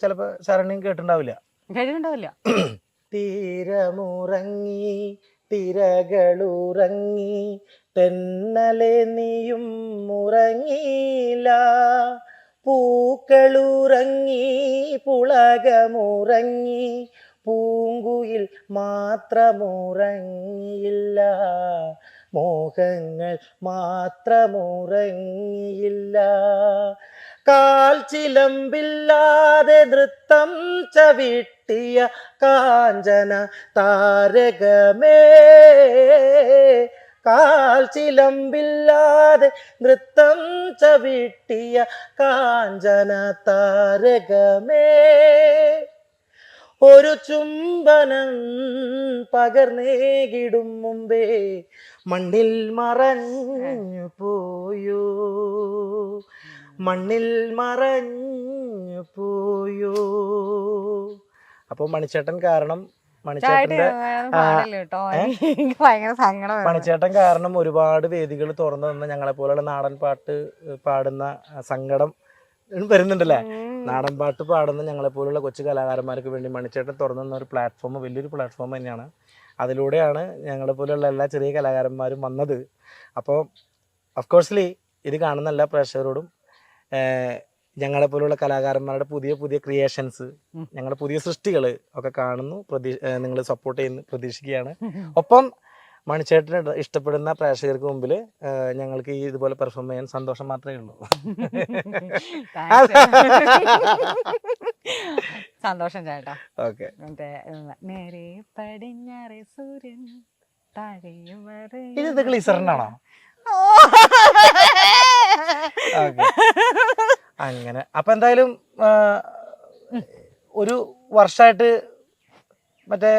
ചിലപ്പോ ചിലപ്പോൾ ശരണ്യം കേട്ടിട്ടുണ്ടാവില്ല. തീരമുറങ്ങി തിരകളുറങ്ങി തെന്നലെ നീയും ഉറങ്ങിയില്ല. പൂക്കളുറങ്ങി പുളകമുറങ്ങി പൂങ്കുയിൽ മാത്രമുറങ്ങിയില്ല. മോഹങ്ങൾ മാത്രമുറങ്ങിയില്ല. കാൽ ചിലമ്പില്ലാതെ നൃത്തം ചവിട്ടിയ കാഞ്ചന താരകമേ. കാൽ ചിലമ്പില്ലാതെ നൃത്തം ചവിട്ടിയ കാഞ്ചന താരകമേ. ഒരു ചുംബനം പകർന്നേകിടും മുമ്പേ മണ്ണിൽ മറഞ്ഞു പോയോ? മണ്ണിൽ മറഞ്ഞു പോയോ? അപ്പോൾ മണിച്ചേട്ടൻ കാരണം. മണിച്ചേട്ടൻ കാരണം ഒരുപാട് വേദികൾ തുറന്നു തന്ന ഞങ്ങളെ പോലുള്ള നാടൻ പാട്ട് പാടുന്ന സങ്കടം വരുന്നുണ്ടല്ലേ. നാടൻ പാട്ട് പാടുന്ന ഞങ്ങളെ പോലുള്ള കൊച്ചു കലാകാരന്മാർക്ക് വേണ്ടി മണിച്ചേട്ടൻ തുറന്നു തന്ന ഒരു പ്ലാറ്റ്ഫോം വലിയൊരു പ്ലാറ്റ്ഫോം തന്നെയാണ്. അതിലൂടെയാണ് ഞങ്ങളെ പോലെയുള്ള എല്ലാ ചെറിയ കലാകാരന്മാരും വന്നത്. അപ്പോൾ അഫ്കോഴ്സ്ലി ഇത് കാണുന്ന എല്ലാ പ്രേക്ഷകരോടും ഞങ്ങളെ പോലുള്ള കലാകാരന്മാരുടെ പുതിയ പുതിയ ക്രിയേഷൻസ് ഞങ്ങളുടെ പുതിയ സൃഷ്ടികൾ ഒക്കെ കാണുന്നു പ്രതീ നിങ്ങൾ സപ്പോർട്ട് ചെയ്യുന്നു പ്രതീക്ഷിക്കുകയാണ്. ഒപ്പം മണിച്ചേട്ടന് ഇഷ്ടപ്പെടുന്ന പ്രേക്ഷകർക്ക് മുമ്പിൽ ഞങ്ങൾക്ക് ഈ ഇതുപോലെ പെർഫോം ചെയ്യാൻ സന്തോഷം മാത്രമേ ഉള്ളൂ. സന്തോഷം ചേട്ടാ. ഓക്കെ. നേരെ പടിഞ്ഞാറെ സൂര്യൻ ഇത് ഗ്ലീസറിനാണോ. അങ്ങനെ. അപ്പൊ എന്തായാലും ഒരു വർഷമായിട്ട് മറ്റേ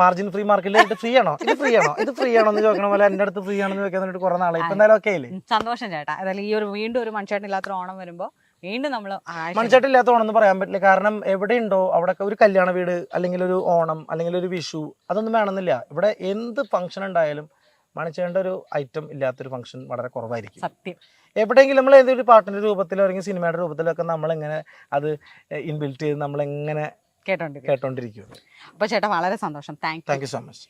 മാർജിൻ ഫ്രീ മാർക്കറ്റിൽ ഫ്രീ ആണോ? ഇത് ഫ്രീ ആണോ? ഇത് ഫ്രീ ആണോ എന്ന് ചോദിക്കണ പോലെ എന്റെ അടുത്ത് ഫ്രീ ആണെന്ന് ചോദിക്കാൻ കുറെ നാളെ ഇപ്പൊ എന്തായാലും ഓക്കെ ഇല്ലേ സന്തോഷം ചേട്ടാ. അതായത് ഈ ഒരു വീണ്ടും ഒരു മൺചേട്ടൻ ഇല്ലാത്ത ഓണം വരുമ്പോ വീണ്ടും നമ്മൾ മണിച്ചേട്ടൻ ഇല്ലാത്ത ഓണം എന്ന് പറയാൻ പറ്റില്ല. കാരണം എവിടെ ഉണ്ടോ അവിടെ ഒരു കല്യാണ വീട് അല്ലെങ്കിൽ ഒരു ഓണം അല്ലെങ്കിൽ ഒരു വിഷു അതൊന്നും വേണമെന്നില്ല. ഇവിടെ എന്ത് ഫംഗ്ഷൻ ഉണ്ടായാലും മണിച്ചേണ്ട ഒരു ഐറ്റം ഇല്ലാത്തൊരു ഫംഗ്ഷൻ വളരെ കുറവായിരിക്കും. സത്യം. എവിടെയെങ്കിലും നമ്മൾ ഒരു പാട്ടിന്റെ രൂപത്തിലോ അല്ലെങ്കിൽ സിനിമയുടെ രൂപത്തിലോ ഒക്കെ നമ്മളെങ്ങനെ അത് ഇൻബിൽറ്റ് ചെയ്ത് നമ്മളെങ്ങനെ കേട്ടോണ്ടിരിക്കും കേട്ടോണ്ടിരിക്കും അപ്പൊ ചേട്ടാ വളരെ സന്തോഷം. Thank thank you so much